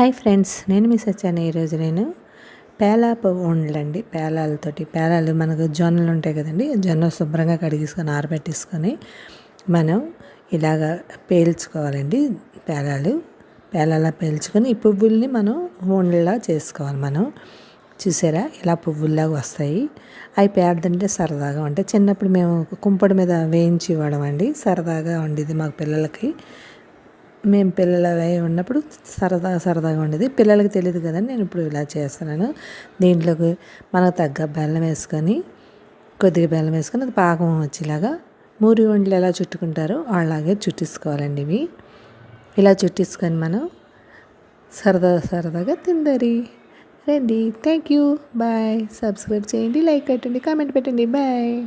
Hi friends నేను miss సత్యాన్ని ఈరోజు నేను పేలాప వండలండి పేలాలతోటి పేలాలు మనకు జొన్నలు ఉంటాయి కదండి జొన్న శుభ్రంగా కడిగేసుకొని ఆరబెట్టేసుకొని మనం ఇలాగ పేల్చుకోవాలండి పేలాలు. పేలాలా పేల్చుకొని ఈ పువ్వుల్ని మనం ఉండలా చేసుకోవాలి మనం. చూసారా? ఇలా పువ్వుల్లాగా వస్తాయి. అవి పేదంటే సరదాగా ఉంటాయి. చిన్నప్పుడు మేము కుంపడి మీద వేయించి ఇవ్వడం అండి. సరదాగా ఉండేది మాకు పిల్లలకి. మేము పిల్లలు ఉన్నప్పుడు సరదా సరదాగా ఉండేది. పిల్లలకి తెలియదు కదండి నేను ఇప్పుడు ఇలా చేస్తున్నాను. దీంట్లోకి మనకు తగ్గ బెల్లం వేసుకొని కొద్దిగా బెల్లం వేసుకొని అది పాకం వచ్చేలాగా మూరి వంటలు ఎలా చుట్టుకుంటారో అలాగే చుట్టేసుకోవాలండి ఇవి. ఇలా చుట్టేసుకొని మనం సరదా సరదాగా తిందరి. రండి. Thank you. బాయ్. సబ్స్క్రైబ్ చేయండి లైక్ పెట్టండి కామెంట్ పెట్టండి. బాయ్.